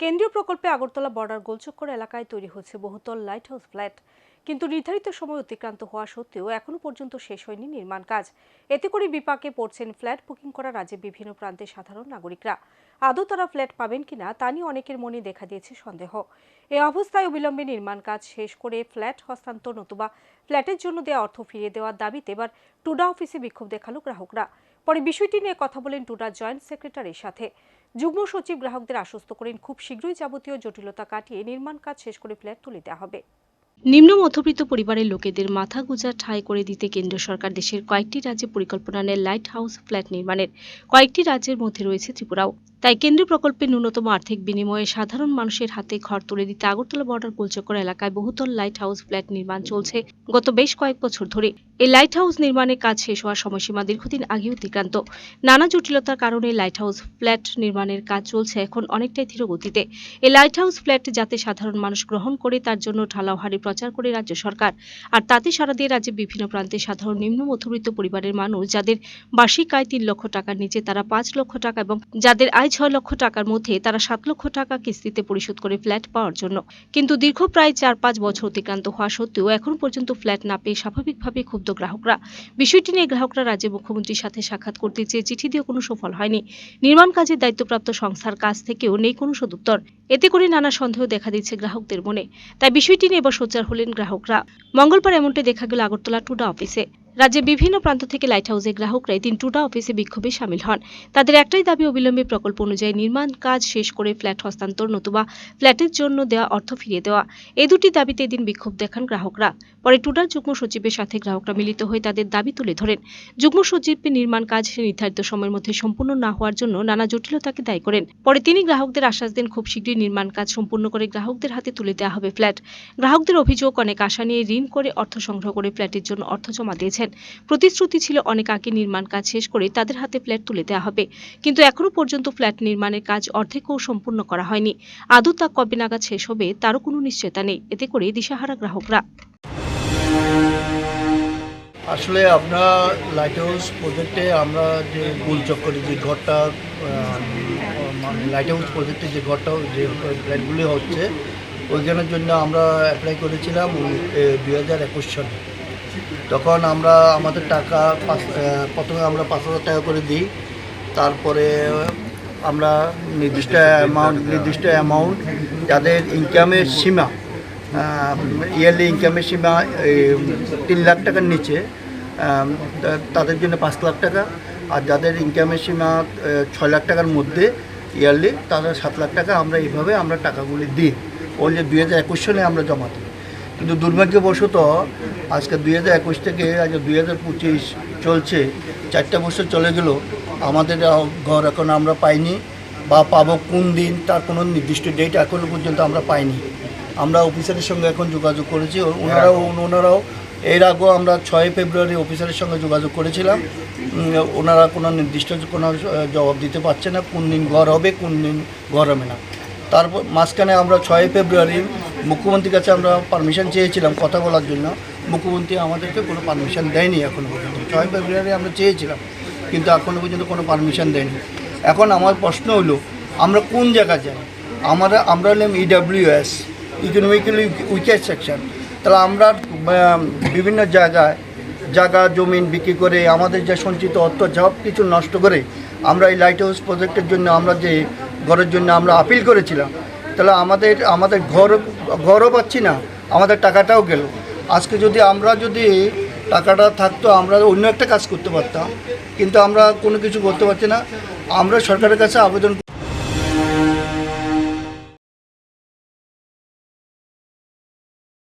কেন্দ্রীয় প্রকল্পে আগরতলা বর্ডার গোলচক্কর এলাকায় তৈরি হচ্ছে বহুতল লাইট হাউস ফ্ল্যাট কিন্তু নির্ধারিত সময় অতিক্রান্ত হওয়া সত্ত্বেও এখনও পর্যন্ত শেষ হয়নি নির্মাণ কাজ। এতে করে বিপাকে পড়ছেন ফ্ল্যাট বুকিং করা রাজ্যের বিভিন্ন প্রান্তের সাধারণ নাগরিকরা। আদৌ তারা ফ্ল্যাট পাবেন কিনা তা নিয়ে অনেকের মনে দেখা দিয়েছে সন্দেহ। এ অবস্থায় অবিলম্বে নির্মাণ কাজ শেষ করে ফ্ল্যাট হস্তান্তর নতুবা ফ্ল্যাটের জন্য দেওয়া অর্থ ফিরিয়ে দেওয়ার দাবিতে এবার টুডা অফিসে বিক্ষোভ দেখাল গ্রাহকরা। পরে বিষয়টি নিয়ে কথা বলেন টুডা জয়েন্ট সেক্রেটারির সাথে। যুগ্ম সচিব গ্রাহকদের আশ্বস্ত করেন, খুব শীঘ্রই যাবতীয় জটিলতা কাটিয়ে নির্মাণ কাজ শেষ করে ফ্ল্যাট তুলে দেওয়া হবে। নিম্ন মধ্যবিত্ত পরিবারের লোকেদের মাথা গুজা ঠাঁই করে দিতে কেন্দ্র সরকার দেশের কয়েকটি রাজ্যে পরিকল্পনা নেয় লাইট হাউস ফ্ল্যাট নির্মাণের। কয়েকটি রাজ্যের মধ্যে রয়েছে ত্রিপুরাও। তাই কেন্দ্রীয় প্রকল্পে ন্যূনতম আর্থিক বিনিময়ে সাধারণ মানুষের হাতে ঘর তুলে দিতে আগরতলা বর্ডার গোলচক্কর এলাকায় বহুতল লাইট হাউস ফ্ল্যাট নির্মাণ চলছে গত বেশ কয়েক বছর ধরে। এই লাইট হাউস নির্মাণের কাজ শেষ হওয়ার সময়সীমা দীর্ঘদিন আগে অতিক্রান্ত। নানা জটিলতার কারণে লাইট হাউস ফ্ল্যাট নির্মাণের কাজ চলছে এখন অনেকটাই ধীর গতিতে। এই লাইট হাউস ফ্ল্যাট যাতে সাধারণ মানুষ গ্রহণ করে তার জন্য ঢালাওহারি প্রচার করে রাজ্য সরকার। আর তাতে সারা দিয়ে রাজ্যের বিভিন্ন প্রান্তে সাধারণ নিম্ন মধ্যবিত্ত পরিবারের মানুষ যাদের বার্ষিক আয় তিন লক্ষ টাকার নিচে তারা পাঁচ লক্ষ টাকা এবং যাদের আয় ছয় লক্ষ টাকার মধ্যে তারা সাত লক্ষ টাকা কিস্তিতে পরিশোধ করে ফ্ল্যাট পাওয়ার জন্য। কিন্তু দীর্ঘ প্রায় চার পাঁচ বছর অতিক্রান্ত হওয়া সত্ত্বেও এখন পর্যন্ত ফ্ল্যাট না পেয়ে স্বাভাবিকভাবে ক্ষুব্ধ গ্রাহকরা। বিষয়টি নিয়ে গ্রাহকরা রাজ্যের মুখ্যমন্ত্রীর সাথে সাক্ষাৎ করতে চেয়ে চিঠি দিয়ে কোনো সফল হয়নি। নির্মাণ কাজের দায়িত্বপ্রাপ্ত সংস্থার কাছ থেকেও নেই কোনো সদুত্তর। এতে করে নানা সন্দেহ দেখা দিচ্ছে গ্রাহকদের মনে। তাই বিষয়টি নিয়ে এবার সোচ্চার হলেন গ্রাহকরা। মঙ্গলবার এমনটাই দেখা গেল আগরতলা টুডা অফিসে। রাজ্যের বিভিন্ন প্রান্ত থেকে লাইট হাউসের গ্রাহকরাই তিন টুডা অফিসে বিক্ষোভে সামিল হন। তাদের একটাই দাবি, অবিলম্বে প্রকল্প অনুযায়ী নির্মাণ কাজ শেষ করে ফ্ল্যাট হস্তান্তর নতুবা ফ্ল্যাটের জন্য দেওয়া অর্থ ফিরিয়ে দেওয়া। এই দুটি দাবিতে এদিন বিক্ষোভ দেখান গ্রাহকরা। পরে টুডার যুগ্ম সচিবের সাথে গ্রাহকরা মিলিত হয়ে তাদের দাবি তুলে ধরেন। যুগ্ম সচিব নির্মাণ কাজ নির্ধারিত সময়ের মধ্যে সম্পূর্ণ না হওয়ার জন্য নানা জটিলতাকে দায়ী করেন। পরে তিনি গ্রাহকদের আশ্বাস দেন, খুব শীঘ্রই নির্মাণ কাজ সম্পূর্ণ করে গ্রাহকদের হাতে তুলে দেওয়া হবে ফ্ল্যাট। গ্রাহকদের অভিযোগ, অনেক আশা নিয়ে ঋণ করে অর্থ সংগ্রহ করে ফ্ল্যাটের জন্য অর্থ জমা দিয়েছেন প্রতিশ্রুতি ছিল অনেক আগে নির্মাণ কাজ শেষ করে তাদের হাতে ফ্ল্যাট তুলে দেওয়া হবে। কিন্তু এখনও পর্যন্ত ফ্ল্যাট নির্মাণের কাজ অর্ধেকও সম্পূর্ণ করা হয়নি। আদৌ তা কবে নাগাদ শেষ হবে তারও কোনো নিশ্চয়তা নেই। এতে করে দিশাহারা গ্রাহকরা। আসলে আপনার লাইট হাউস প্রজেক্টে আমরা যে গোল চক্করে যে ঘরটা লাইট হাউস প্রজেক্টে যে ঘরটা, যে ফ্ল্যাটগুলি হচ্ছে, ওইখানের জন্য আমরা অ্যাপ্লাই করেছিলাম দুই হাজার একুশ সালে। তখন আমরা আমাদের টাকা প্রথমে আমরা পাঁচ হাজার টাকা করে দিই। তারপরে আমরা নির্দিষ্ট অ্যামাউন্ট নির্দিষ্ট অ্যামাউন্ট যাদের ইনকামের সীমা ইয়ারলি ইনকামের সীমা তিন লাখ টাকার নিচে তাদের জন্য পাঁচ লাখ টাকা। আর যাদের ইনকামের সীমা ছয় লাখ টাকার মধ্যে ইয়ারলি তাদের সাত লাখ টাকা আমরা এইভাবে আমরা টাকাগুলি দিই। ওই যে দুই হাজার একুশ সালে আমরা জমা দিই। কিন্তু দুর্ভাগ্যবশত আজকে দুই হাজার একুশ থেকে আজ দুই হাজার পঁচিশ চলছে চারটা বছর চলে গেল আমাদের ঘর এখন আমরা পাইনি বা পাবো কোন দিন তার কোনো নির্দিষ্ট ডেট এখনও পর্যন্ত আমরা পাইনি। আমরা অফিসারের সঙ্গে এখন যোগাযোগ করেছি ও- ওনারাও ওনারাও এর আগেও আমরা ছয় ফেব্রুয়ারি অফিসারের সঙ্গে যোগাযোগ করেছিলাম ওনারা কোনো নির্দিষ্ট কোনো জবাব দিতে পারছে না কোন দিন ঘর হবে কোন দিন ঘর হবে না। তারপর মাঝখানে আমরা ছয় ফেব্রুয়ারি মুখ্যমন্ত্রীর কাছে আমরা পারমিশন চেয়েছিলাম কথা বলার জন্য মুখ্যমন্ত্রী আমাদেরকে কোনো পারমিশন দেয়নি এখনও পর্যন্ত। ছয় ফেব্রুয়ারি আমরা চেয়েছিলাম, কিন্তু এখনও পর্যন্ত কোনো পারমিশন দেয়নি। এখন আমার প্রশ্ন হলো, আমরা কোন জায়গায় যাই? আমরা আমরা হলাম ইডাব্লিউএস ইকোনমিক্যালি উইকেট সেকশন তাহলে আমরা বিভিন্ন জায়গায়, জায়গা জমিন বিক্রি করে, আমাদের যে সঞ্চিত অর্থ, সব কিছু নষ্ট করে আমরা এই লাইট হাউস প্রজেক্টের জন্য আমরা যে ঘরের জন্য আমরা আপিল করেছিলাম। তাহলে আমাদের আমাদের ঘর, ঘরও পাচ্ছি না, আমাদের টাকাটাও গেল। আজকে যদি আমরা যদি টাকাটা থাকতো, আমরা অন্য একটা কাজ করতে পারতাম। কিন্তু আমরা কোনো কিছু করতে পারছি না। আমরা সরকারের কাছে আবেদন